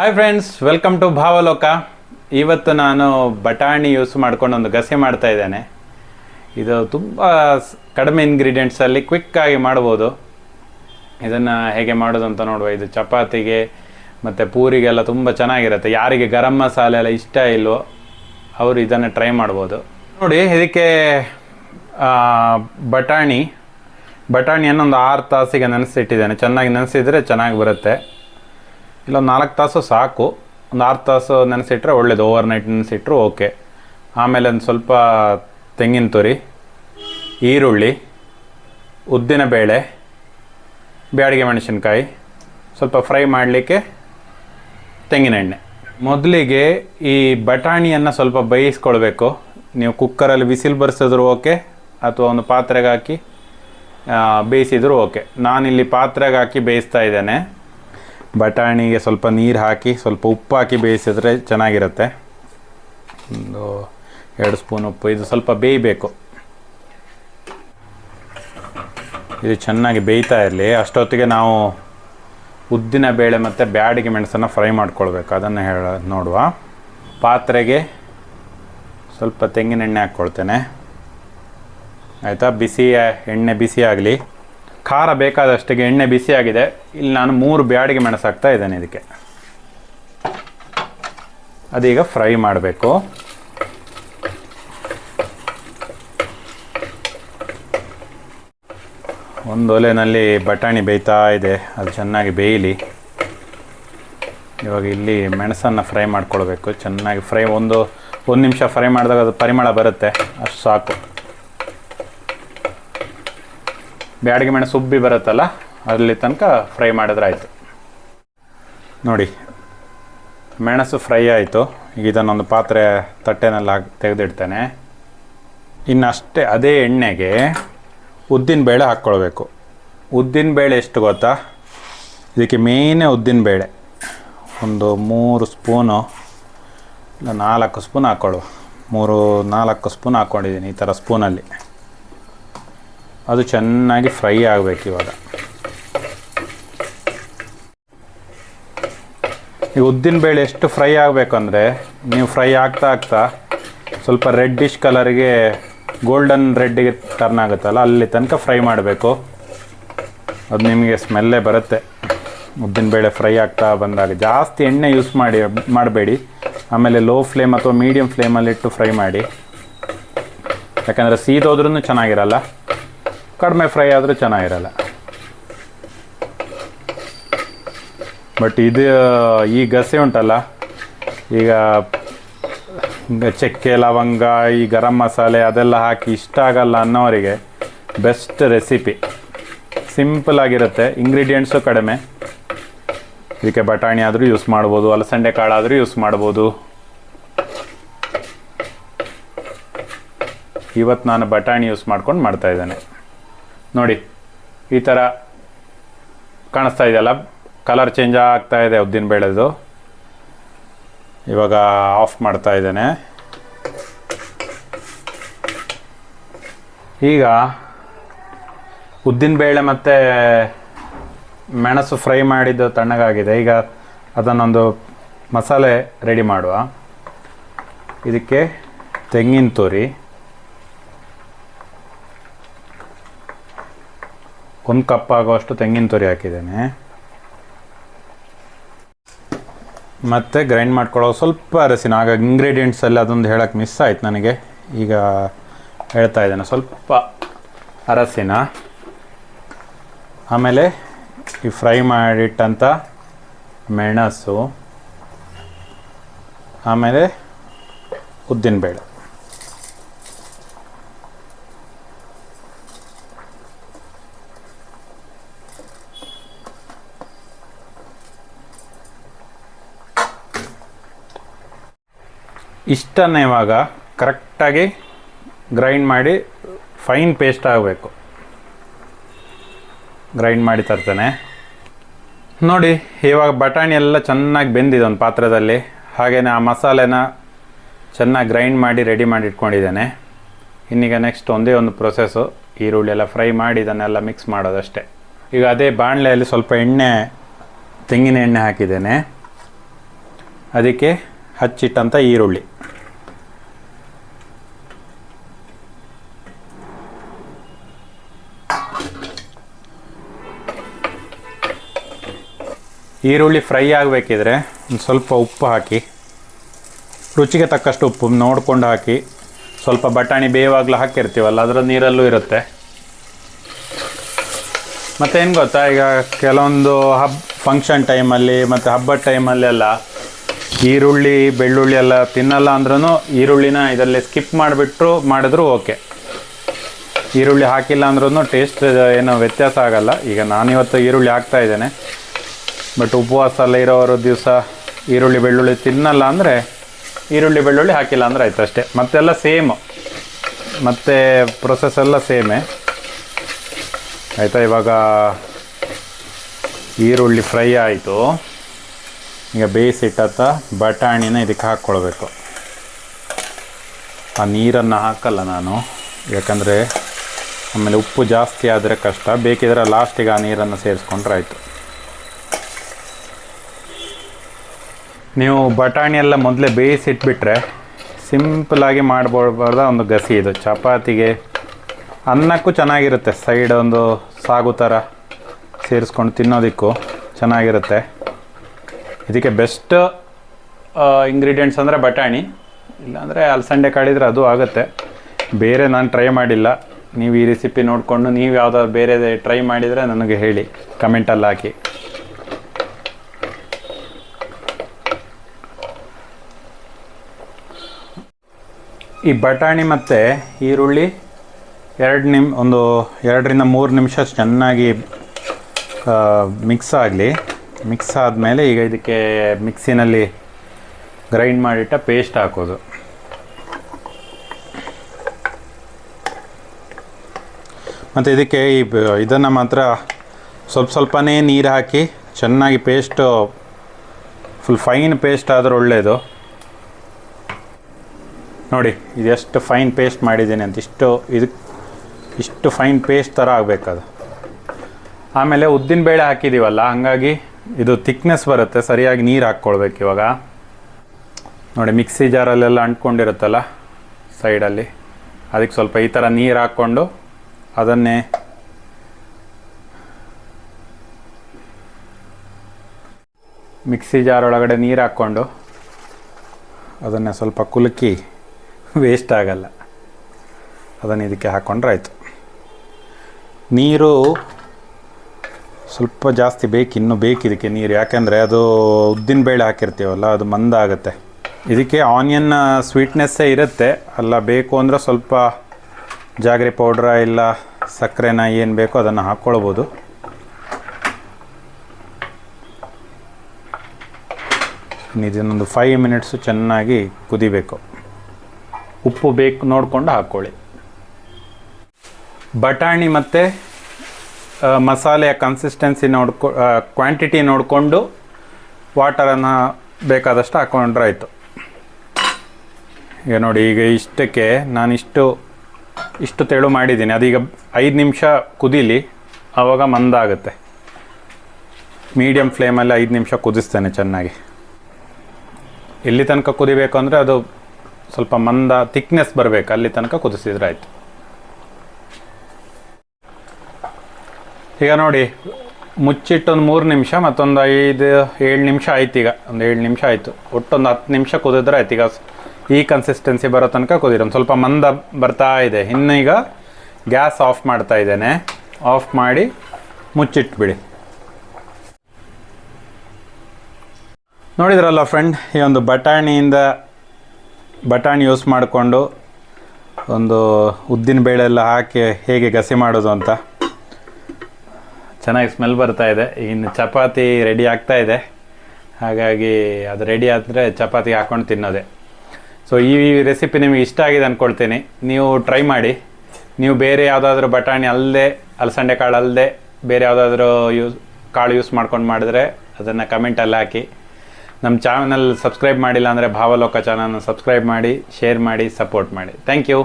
Hi friends welcome to Bhavaloka ಇವತ್ತು ನಾನು ಬಟಾಣಿ ಯೂಸ್ ಮಾಡ್ಕೊಂಡು ಒಂದು ಗಸೆ ಮಾಡ್ತಾ ಇದ್ದೇನೆ. ಇದು ತುಂಬ ಕಡಿಮೆ ಇಂಗ್ರೀಡಿಯೆಂಟ್ಸಲ್ಲಿ ಕ್ವಿಕ್ಕಾಗಿ ಮಾಡ್ಬೋದು. ಇದನ್ನು ಹೇಗೆ ಮಾಡೋದು ಅಂತ ನೋಡುವ. ಇದು ಚಪಾತಿಗೆ ಮತ್ತು ಪೂರಿಗೆಲ್ಲ ತುಂಬ ಚೆನ್ನಾಗಿರುತ್ತೆ. ಯಾರಿಗೆ ಗರಂ ಮಸಾಲೆ ಎಲ್ಲ ಇಷ್ಟ ಇಲ್ವೋ, ಅವರು ಇದನ್ನು ಟ್ರೈ ಮಾಡ್ಬೋದು. ನೋಡಿ, ಇದಕ್ಕೆ ಬಟಾಣಿ. ಬಟಾಣಿಯನ್ನು ಒಂದು ಆರು ತಾಸಿಗೆ ನೆನೆಸಿಟ್ಟಿದ್ದೇನೆ. ಚೆನ್ನಾಗಿ ನೆನೆಸಿದರೆ ಚೆನ್ನಾಗಿ ಬರುತ್ತೆ. ಇಲ್ಲೊಂದು ನಾಲ್ಕು ತಾಸು ಸಾಕು. ಒಂದು ಆರು ತಾಸು ನೆನೆಸಿಟ್ರೆ ಒಳ್ಳೇದು ಓವರ್ ನೈಟ್ ನೆನೆಸಿಟ್ರು ಓಕೆ. ಆಮೇಲೆ ಒಂದು ಸ್ವಲ್ಪ ತೆಂಗಿನ ತುರಿ, ಈರುಳ್ಳಿ, ಉದ್ದಿನ ಬೇಳೆ, ಬ್ಯಾಡಿಗೆ ಮೆಣಸಿನ್ಕಾಯಿ, ಸ್ವಲ್ಪ ಫ್ರೈ ಮಾಡಲಿಕ್ಕೆ ತೆಂಗಿನ ಎಣ್ಣೆ. ಮೊದಲಿಗೆ ಈ ಬಟಾಣಿಯನ್ನು ಸ್ವಲ್ಪ ಬೇಯಿಸ್ಕೊಳ್ಬೇಕು. ನೀವು ಕುಕ್ಕರಲ್ಲಿ ಬಿಸಿಲು ಬರ್ಸಿದ್ರು ಓಕೆ, ಅಥವಾ ಒಂದು ಪಾತ್ರೆಗೆ ಹಾಕಿ ಬೇಯಿಸಿದ್ರು ಓಕೆ. ನಾನಿಲ್ಲಿ ಪಾತ್ರೆಗೆ ಹಾಕಿ ಬೇಯಿಸ್ತಾ ಇದ್ದೇನೆ. ಬಟಾಣಿಗೆ ಸ್ವಲ್ಪ ನೀರು ಹಾಕಿ, ಸ್ವಲ್ಪ ಉಪ್ಪು ಹಾಕಿ ಬೇಯಿಸಿದ್ರೆ ಚೆನ್ನಾಗಿರುತ್ತೆ. ಒಂದು ಎರಡು ಸ್ಪೂನ್ ಉಪ್ಪು, ಇದು ಸ್ವಲ್ಪ ಬೇಯಬೇಕು. ಇದು ಚೆನ್ನಾಗಿ ಬೇಯ್ತಾ ಇರಲಿ. ಅಷ್ಟೊತ್ತಿಗೆ ನಾವು ಉದ್ದಿನ ಬೇಳೆ ಮತ್ತು ಬ್ಯಾಡಿಗೆ ಮೆಣಸನ್ನು ಫ್ರೈ ಮಾಡ್ಕೊಳ್ಬೇಕು. ಅದನ್ನು ಹೇಳ, ನೋಡುವ. ಪಾತ್ರೆಗೆ ಸ್ವಲ್ಪ ತೆಂಗಿನ ಎಣ್ಣೆ ಹಾಕ್ಕೊಳ್ತೇನೆ. ಆಯಿತಾ? ಬಿಸಿ ಎಣ್ಣೆ ಬಿಸಿ ಆಗಲಿ. ಖಾರ ಬೇಕಾದಷ್ಟಿಗೆ ಎಣ್ಣೆ ಬಿಸಿಯಾಗಿದೆ. ಇಲ್ಲಿ ನಾನು ಮೂರು ಬ್ಯಾಡಿಗೆ ಮೆಣಸು ಹಾಕ್ತಾ ಇದ್ದೇನೆ ಇದಕ್ಕೆ. ಅದೀಗ ಫ್ರೈ ಮಾಡಬೇಕು. ಒಂದು ಒಲೆಯಲ್ಲಿ ಬಟಾಣಿ ಬೇಯ್ತಾ ಇದೆ. ಅದು ಚೆನ್ನಾಗಿ ಬೇಯಲಿ. ಇವಾಗ ಇಲ್ಲಿ ಮೆಣಸನ್ನು ಫ್ರೈ ಮಾಡ್ಕೊಳ್ಬೇಕು. ಚೆನ್ನಾಗಿ ಫ್ರೈ ಒಂದು ಒಂದು ನಿಮಿಷ ಫ್ರೈ ಮಾಡಿದಾಗ ಅದು ಪರಿಮಳ ಬರುತ್ತೆ. ಅಷ್ಟು ಸಾಕು. ಬ್ಯಾಡಿಗೆ ಮೆಣಸು ಉಬ್ಬಿ ಬರುತ್ತಲ್ಲ, ಅಲ್ಲಿ ತನಕ ಫ್ರೈ ಮಾಡಿದ್ರೆ ಆಯಿತು. ನೋಡಿ, ಮೆಣಸು ಫ್ರೈ ಆಯಿತು. ಈಗ ಇದನ್ನೊಂದು ಪಾತ್ರೆ ತಟ್ಟೆನಲ್ಲಿ ತೆಗೆದಿಡ್ತೇನೆ. ಇನ್ನು ಅಷ್ಟೇ ಅದೇ ಎಣ್ಣೆಗೆ ಉದ್ದಿನ ಬೇಳೆ ಹಾಕ್ಕೊಳ್ಬೇಕು. ಉದ್ದಿನ ಬೇಳೆ ಎಷ್ಟು ಗೊತ್ತಾ? ಇದಕ್ಕೆ ಮೇಯ್ನೇ ಉದ್ದಿನ ಬೇಳೆ. ಒಂದು ಮೂರು ಸ್ಪೂನು, ಇಲ್ಲ ನಾಲ್ಕು ಸ್ಪೂನ್ ಹಾಕ್ಕೊಳ್ಳುವ. ಮೂರು, ನಾಲ್ಕು ಸ್ಪೂನ್ ಹಾಕ್ಕೊಂಡಿದ್ದೀನಿ ಈ ಥರ ಸ್ಪೂನಲ್ಲಿ. ಅದು ಚೆನ್ನಾಗಿ ಫ್ರೈ ಆಗಬೇಕು ಇವಾಗ. ಈ ಉದ್ದಿನ ಬೇಳೆ ಎಷ್ಟು ಫ್ರೈ ಆಗಬೇಕಂದ್ರೆ, ನೀವು ಫ್ರೈ ಆಗ್ತಾ ಆಗ್ತಾ ಸ್ವಲ್ಪ ರೆಡ್ಡಿಶ್ ಕಲರಿಗೆ ಗೋಲ್ಡನ್ ರೆಡ್ಡಿಗೆ ಟರ್ನ್ ಆಗುತ್ತಲ್ಲ, ಅಲ್ಲಿ ತನಕ ಫ್ರೈ ಮಾಡಬೇಕು. ಅದು ನಿಮಗೆ ಸ್ಮೆಲ್ಲೇ ಬರುತ್ತೆ. ಉದ್ದಿನ ಬೇಳೆ ಫ್ರೈ ಆಗ್ತಾ ಬಂದಾಗ ಜಾಸ್ತಿ ಎಣ್ಣೆ ಯೂಸ್ ಮಾಡಿ, ಮಾಡಬೇಡಿ. ಆಮೇಲೆ ಲೋ ಫ್ಲೇಮ್ ಅಥವಾ ಮೀಡಿಯಮ್ ಫ್ಲೇಮಲ್ಲಿಟ್ಟು ಫ್ರೈ ಮಾಡಿ. ಯಾಕಂದರೆ ಸೀದೋದ್ರೂ ಚೆನ್ನಾಗಿರಲ್ಲ. ಕಡಿಮೆ ಫ್ರೈ ಆದರೆ ಚೆನ್ನಾಗಿರಲ್ಲ. ಬಟ್ ಇದು, ಈ ಗಸೆ ಉಂಟಲ್ಲ, ಈಗ ಚಕ್ಕೆ, ಲವಂಗ, ಈ ಗರಂ ಮಸಾಲೆ ಅದೆಲ್ಲ ಹಾಕಿ ಇಷ್ಟ ಆಗಲ್ಲ ಅನ್ನೋರಿಗೆ ಬೆಸ್ಟ್ ರೆಸಿಪಿ ಸಿಂಪಲ್ ಆಗಿರುತ್ತೆ ಇಂಗ್ರೀಡಿಯೆಂಟ್ಸು ಕಡಿಮೆ. ಇದಕ್ಕೆ ಬಟಾಣಿ ಆದರೂ ಯೂಸ್ ಮಾಡ್ಬೋದು, ಅಲಸಂಡೆ ಕಾಳಾದರೂ ಯೂಸ್ ಮಾಡ್ಬೋದು. ಇವತ್ತು ನಾನು ಬಟಾಣಿ ಯೂಸ್ ಮಾಡ್ಕೊಂಡು ಮಾಡ್ತಾ ಇದ್ದೇನೆ. ನೋಡಿ, ಈ ಥರ ಕಾಣಿಸ್ತಾ ಇದೆಯಲ್ಲ ಕಲರ್ ಚೇಂಜ್ ಆಗ್ತಾ ಇದೆ ಉದ್ದಿನ ಬೇಳೆದು. ಇವಾಗ ಆಫ್ ಮಾಡ್ತಾ ಇದ್ದೇನೆ. ಈಗ ಉದ್ದಿನ ಬೇಳೆ ಮತ್ತು ಮೆಣಸು ಫ್ರೈ ಮಾಡಿದ್ದು ತಣ್ಣಗಾಗಿದೆ. ಈಗ ಅದನ್ನೊಂದು ಮಸಾಲೆ ರೆಡಿ ಮಾಡುವ. ಇದಕ್ಕೆ ತೆಂಗಿನ ತುರಿ. ಒಂದು ಕಪ್ ಆಗುವಷ್ಟು ತೆಂಗಿನ ತುರಿ ಹಾಕಿದ್ದೇನೆ. ಮತ್ತು ಗ್ರೈಂಡ್ ಮಾಡ್ಕೊಳ್ಳೋ ಸ್ವಲ್ಪ ಅರಸಿನ, ಆಗ ಇಂಗ್ರೀಡಿಯೆಂಟ್ಸ್ ಎಲ್ಲ ಅದೊಂದು ಹೇಳೋಕ್ಕೆ ಮಿಸ್ ಆಯ್ತು ನನಗೆ. ಈಗ ಹೇಳ್ತಾ ಇದ್ದೇನೆ, ಸ್ವಲ್ಪ ಅರಸಿನ. ಆಮೇಲೆ ಈ ಫ್ರೈ ಮಾಡಿಟ್ಟಂಥ ಮೆಣಸು. ಆಮೇಲೆ ಉದ್ದಿನಬೇಳೆ. ಇಷ್ಟನ್ನು ಇವಾಗ ಕರೆಕ್ಟಾಗಿ ಗ್ರೈಂಡ್ ಮಾಡಿ ಫೈನ್ ಪೇಸ್ಟ್ ಆಗಬೇಕು. ಗ್ರೈಂಡ್ ಮಾಡಿ ತರ್ತೇನೆ. ನೋಡಿ, ಇವಾಗ ಬಟಾಣಿ ಎಲ್ಲ ಚೆನ್ನಾಗಿ ಬೆಂದಿದೆ ಒಂದು ಪಾತ್ರದಲ್ಲಿ. ಹಾಗೆಯೇ ಆ ಮಸಾಲೆನ ಚೆನ್ನಾಗಿ ಗ್ರೈಂಡ್ ಮಾಡಿ ರೆಡಿ ಮಾಡಿ ಇಟ್ಕೊಂಡಿದ್ದೇನೆ. ಇನ್ನೀಗ ನೆಕ್ಸ್ಟ್ ಒಂದೇ ಒಂದು ಪ್ರೊಸೆಸ್ಸು ಈರುಳ್ಳಿ ಎಲ್ಲ ಫ್ರೈ ಮಾಡಿ ಇದನ್ನೆಲ್ಲ ಮಿಕ್ಸ್ ಮಾಡೋದಷ್ಟೇ. ಈಗ ಅದೇ ಬಾಣಲೆಯಲ್ಲಿ ಸ್ವಲ್ಪ ಎಣ್ಣೆ, ತೆಂಗಿನ ಎಣ್ಣೆ ಹಾಕಿದ್ದೇನೆ. ಅದಕ್ಕೆ ಹಚ್ಚಿಟ್ಟಂಥ ಈರುಳ್ಳಿ. ಈರುಳ್ಳಿ ಫ್ರೈ ಆಗಬೇಕಿದ್ರೆ ಒಂದು ಸ್ವಲ್ಪ ಉಪ್ಪು ಹಾಕಿ, ರುಚಿಗೆ ತಕ್ಕಷ್ಟು ಉಪ್ಪು ನೋಡ್ಕೊಂಡು ಹಾಕಿ, ಸ್ವಲ್ಪ ಬಟಾಣಿ ಬೇವಾಗಲೂ ಹಾಕಿರ್ತೀವಲ್ಲ ಅದರ ನೀರಲ್ಲೂ ಇರುತ್ತೆ. ಮತ್ತೇನು ಗೊತ್ತಾ, ಈಗ ಕೆಲವೊಂದು ಹಬ್ ಫಂಕ್ಷನ್ ಟೈಮಲ್ಲಿ ಮತ್ತು ಹಬ್ಬದ ಟೈಮಲ್ಲೆಲ್ಲ ಈರುಳ್ಳಿ, ಬೆಳ್ಳುಳ್ಳಿ ಎಲ್ಲ ತಿನ್ನಲ್ಲ ಅಂದ್ರೂ ಈರುಳ್ಳಿನ ಇದರಲ್ಲಿ ಸ್ಕಿಪ್ ಮಾಡಿಬಿಟ್ರು, ಮಾಡಿದ್ರು ಓಕೆ ಈರುಳ್ಳಿ ಹಾಕಿಲ್ಲ ಅಂದ್ರೂ ಟೇಸ್ಟ್ ಏನು ವ್ಯತ್ಯಾಸ ಆಗಲ್ಲ. ಈಗ ನಾನಿವತ್ತು ಈರುಳ್ಳಿ ಹಾಕ್ತಾ ಇದ್ದೇನೆ. ಬಟ್ ಉಪವಾಸ ಅಲ್ಲ ಇರೋರು ದಿವಸ ಈರುಳ್ಳಿ, ಬೆಳ್ಳುಳ್ಳಿ ತಿನ್ನಲ್ಲ ಅಂದರೆ ಈರುಳ್ಳಿ, ಬೆಳ್ಳುಳ್ಳಿ ಹಾಕಿಲ್ಲ ಅಂದರೆ ಆಯ್ತು ಅಷ್ಟೇ. ಮತ್ತೆಲ್ಲ ಸೇಮ್ ಮತ್ತು ಪ್ರೊಸೆಸ್ ಎಲ್ಲ ಸೇಮೇ ಆಯಿತಾ, ಇವಾಗ ಈರುಳ್ಳಿ ಫ್ರೈ ಆಯಿತು. ಈಗ ಬೇಯಿಸಿಟ್ಟತ್ತ ಬಟಾಣಿನ ಇದಕ್ಕೆ ಹಾಕ್ಕೊಳ್ಬೇಕು. ಆ ನೀರನ್ನು ಹಾಕಲ್ಲ ನಾನು. ಯಾಕಂದರೆ ಆಮೇಲೆ ಉಪ್ಪು ಜಾಸ್ತಿ ಆದರೆ ಕಷ್ಟ. ಬೇಕಿದ್ರೆ ಲಾಸ್ಟಿಗೆ ಆ ನೀರನ್ನು ಸೇರಿಸ್ಕೊಂಡ್ರೆ ಆಯಿತು. ನೀವು ಬಟಾಣಿ ಎಲ್ಲ ಮೊದಲೇ ಬೇಯಿಸಿಟ್ಬಿಟ್ರೆ ಸಿಂಪಲಾಗಿ ಮಾಡ್ಬೋಡ್ಬಾರ್ದ ಒಂದು ಗಸಿ ಇದು. ಚಪಾತಿಗೆ ಅನ್ನಕ್ಕೂ ಚೆನ್ನಾಗಿರುತ್ತೆ. ಸೈಡ್ ಒಂದು ಸಾಗು ಥರ ಸೇರಿಸ್ಕೊಂಡು ತಿನ್ನೋದಕ್ಕೂ ಚೆನ್ನಾಗಿರುತ್ತೆ. ಇದಕ್ಕೆ ಬೆಸ್ಟ್ ಇಂಗ್ರೀಡಿಯೆಂಟ್ಸ್ ಅಂದರೆ ಬಟಾಣಿ. ಇಲ್ಲಾಂದರೆ ಅಲಸಂಡೆ ಕಾಳಿದ್ರೆ ಅದು ಆಗುತ್ತೆ. ಬೇರೆ ನಾನು ಟ್ರೈ ಮಾಡಿಲ್ಲ. ನೀವು ಈ ರೆಸಿಪಿ ನೋಡಿಕೊಂಡು ನೀವು ಯಾವುದಾದ್ರು ಬೇರೆ ಟ್ರೈ ಮಾಡಿದರೆ ನನಗೆ ಹೇಳಿ ಕಮೆಂಟಲ್ಲಿ ಹಾಕಿ. ಈ ಬಟಾಣಿ ಮತ್ತು ಈರುಳ್ಳಿ ಎರಡು ನಿಮ್, ಒಂದು ಎರಡರಿಂದ ಮೂರು ನಿಮಿಷ ಚೆನ್ನಾಗಿ ಮಿಕ್ಸ್ ಆಗಲಿ. ಮಿಕ್ಸ್ ಆದಮೇಲೆ ಈಗ ಇದಕ್ಕೆ ಮಿಕ್ಸಿನಲ್ಲಿ ಗ್ರೈಂಡ್ ಮಾಡಿಟ್ಟ ಪೇಸ್ಟ್ ಹಾಕೋದು. ಮತ್ತು ಇದಕ್ಕೆ ಈ ಇದನ್ನು ಮಾತ್ರ ಸ್ವಲ್ಪ ಸ್ವಲ್ಪನೇ ನೀರು ಹಾಕಿ ಚೆನ್ನಾಗಿ ಪೇಸ್ಟು ಫುಲ್ ಫೈನ್ ಪೇಸ್ಟ್ ಆದ್ರೆ ಒಳ್ಳೆಯದು ನೋಡಿ ಇದೆಷ್ಟು ಫೈನ್ ಪೇಸ್ಟ್ ಮಾಡಿದ್ದೀನಿ ಅಂತ, ಇಷ್ಟು ಇದು, ಇಷ್ಟು ಫೈನ್ ಪೇಸ್ಟ್ ಥರ ಆಗಬೇಕದು ಆಮೇಲೆ ಉದ್ದಿನ ಬೇಳೆ ಹಾಕಿದ್ದೀವಲ್ಲ ಹಾಗಾಗಿ ಇದು ಥಿಕ್ನೆಸ್ ಬರುತ್ತೆ, ಸರಿಯಾಗಿ ನೀರು ಹಾಕ್ಕೊಳ್ಬೇಕು ಇವಾಗ. ನೋಡಿ ಮಿಕ್ಸಿ ಜಾರಲ್ಲೆಲ್ಲ ಅಂಟ್ಕೊಂಡಿರುತ್ತಲ್ಲ, ಸೈಡಲ್ಲಿ. ಅದಕ್ಕೆ ಸ್ವಲ್ಪ ಈ ಥರ ನೀರು ಹಾಕ್ಕೊಂಡು ಅದನ್ನೇ ಮಿಕ್ಸಿ ಜಾರ್ ಒಳಗಡೆ ನೀರು ಹಾಕ್ಕೊಂಡು ಅದನ್ನೇ ಸ್ವಲ್ಪ ಕುಲುಕಿ ವೇಸ್ಟ್ ಆಗಲ್ಲ. ಅದನ್ನು ಇದಕ್ಕೆ ಹಾಕ್ಕೊಂಡ್ರೆ ಆಯಿತು. ನೀರು ಸ್ವಲ್ಪ ಜಾಸ್ತಿ ಬೇಕು, ಇನ್ನೂ ಬೇಕು ಇದಕ್ಕೆ ನೀರು. ಯಾಕೆಂದರೆ ಅದು ಉದ್ದಿನ ಬೇಳೆ ಹಾಕಿರ್ತೀವಲ್ಲ, ಅದು ಮಂದ ಆಗುತ್ತೆ. ಇದಕ್ಕೆ ಆನಿಯನ್ ಸ್ವೀಟ್ನೆಸ್ಸೇ ಇರುತ್ತೆ. ಅಲ್ಲ, ಬೇಕು ಅಂದರೆ ಸ್ವಲ್ಪ ಜಾಗ್ರಿ ಪೌಡ್ರ ಇಲ್ಲ ಸಕ್ಕರೆನ ಏನು ಬೇಕೋ ಅದನ್ನು ಹಾಕ್ಕೊಳ್ಬೋದು. ಇದನ್ನೊಂದು ಫೈವ್ ಮಿನಿಟ್ಸು ಚೆನ್ನಾಗಿ ಕುದಿಬೇಕು. ಉಪ್ಪು ಬೇಕು ನೋಡಿಕೊಂಡು ಹಾಕ್ಕೊಳ್ಳಿ. ಬಟಾಣಿ ಮತ್ತು ಮಸಾಲೆಯ ಕನ್ಸಿಸ್ಟೆನ್ಸಿ ನೋಡ್ಕೊ ಕ್ವಾಂಟಿಟಿ ನೋಡಿಕೊಂಡು ವಾಟರನ್ನು ಬೇಕಾದಷ್ಟು ಹಾಕೊಂಡ್ರಾಯಿತು ಈಗ ನೋಡಿ, ಈಗ ಇಷ್ಟಕ್ಕೆ ನಾನು ಇಷ್ಟು ಇಷ್ಟು ತೆಳು ಮಾಡಿದ್ದೀನಿ. ಅದೀಗ ಐದು ನಿಮಿಷ ಕುದೀಲಿ ಆವಾಗ ಮಂದ ಆಗುತ್ತೆ ಮೀಡಿಯಮ್ ಫ್ಲೇಮಲ್ಲಿ ಐದು ನಿಮಿಷ ಕುದಿಸ್ತೇನೆ ಚೆನ್ನಾಗಿ. ಎಲ್ಲಿ ತನಕ ಕುದಿಬೇಕು ಅಂದರೆ ಅದು ಸ್ವಲ್ಪ ಮಂದ ತಿಕ್ನೆಸ್ ಬರಬೇಕು. ಅಲ್ಲಿ ತನಕ ಕುದಿಸಿದ್ರೆ ಆಯಿತು. ಈಗ ನೋಡಿ, ಮುಚ್ಚಿಟ್ಟೊಂದು ಮೂರು ನಿಮಿಷ, ಮತ್ತೊಂದು ಐದು, ಏಳು ನಿಮಿಷ ಆಯ್ತು ಈಗ. ಒಂದು ಏಳು ನಿಮಿಷ ಆಯಿತು. ಒಟ್ಟೊಂದು ಹತ್ತು ನಿಮಿಷ ಕುದಿದ್ರೆ ಆಯ್ತು. ಈಗ ಈ ಕನ್ಸಿಸ್ಟೆನ್ಸಿ ಬರೋ ತನಕ ಕುದಿರಿ. ಒಂದು ಸ್ವಲ್ಪ ಮಂದ ಬರ್ತಾ ಇದೆ. ಇನ್ನು ಈಗ ಗ್ಯಾಸ್ ಆಫ್ ಮಾಡ್ತಾ ಇದ್ದೇನೆ. ಆಫ್ ಮಾಡಿ ಮುಚ್ಚಿಟ್ಬಿಡಿ. ನೋಡಿದ್ರಲ್ಲ ಫ್ರೆಂಡ್ ಈ ಒಂದು ಬಟಾಣಿಯಿಂದ ಬಟಾಣಿ ಯೂಸ್ ಮಾಡಿಕೊಂಡು ಒಂದು ಉದ್ದಿನ ಬೇಳೆ ಎಲ್ಲ ಹಾಕಿ ಹೇಗೆ ಗಸಿ ಮಾಡೋದು ಅಂತ. ಚೆನ್ನಾಗಿ ಸ್ಮೆಲ್ ಬರ್ತಾ ಇದೆ. ಇನ್ನು ಚಪಾತಿ ರೆಡಿ ಆಗ್ತಾ ಇದೆ. ಹಾಗಾಗಿ ಅದು ರೆಡಿ ಆದರೆ ಚಪಾತಿ ಹಾಕ್ಕೊಂಡು ತಿನ್ನೋದೆ. ಸೊ ಈ ರೆಸಿಪಿ ನಿಮಗೆ ಇಷ್ಟ ಆಗಿದೆ ಅಂದ್ಕೊಳ್ತೀನಿ ನೀವು ಟ್ರೈ ಮಾಡಿ. ನೀವು ಬೇರೆ ಯಾವುದಾದ್ರೂ ಬಟಾಣಿ ಅಲ್ಲದೆ, ಅಲಸಂಡೆ ಕಾಳು ಅಲ್ಲದೆ, ಬೇರೆ ಯಾವುದಾದ್ರೂ ಯೂಸ್ ಕಾಳು ಯೂಸ್ ಮಾಡ್ಕೊಂಡು ಮಾಡಿದ್ರೆ ಅದನ್ನು ಕಮೆಂಟಲ್ಲಿ ಹಾಕಿ. ನಮ್ಮ ಚಾನಲ್ ಸಬ್ಸ್ಕ್ರೈಬ್ ಮಾಡಿಲ್ಲ ಅಂದರೆ ಭಾವಲೋಕ ಚಾನಲ್ನ ಸಬ್ಸ್ಕ್ರೈಬ್ ಮಾಡಿ ಶೇರ್ ಮಾಡಿ ಸಪೋರ್ಟ್ ಮಾಡಿ. Thank you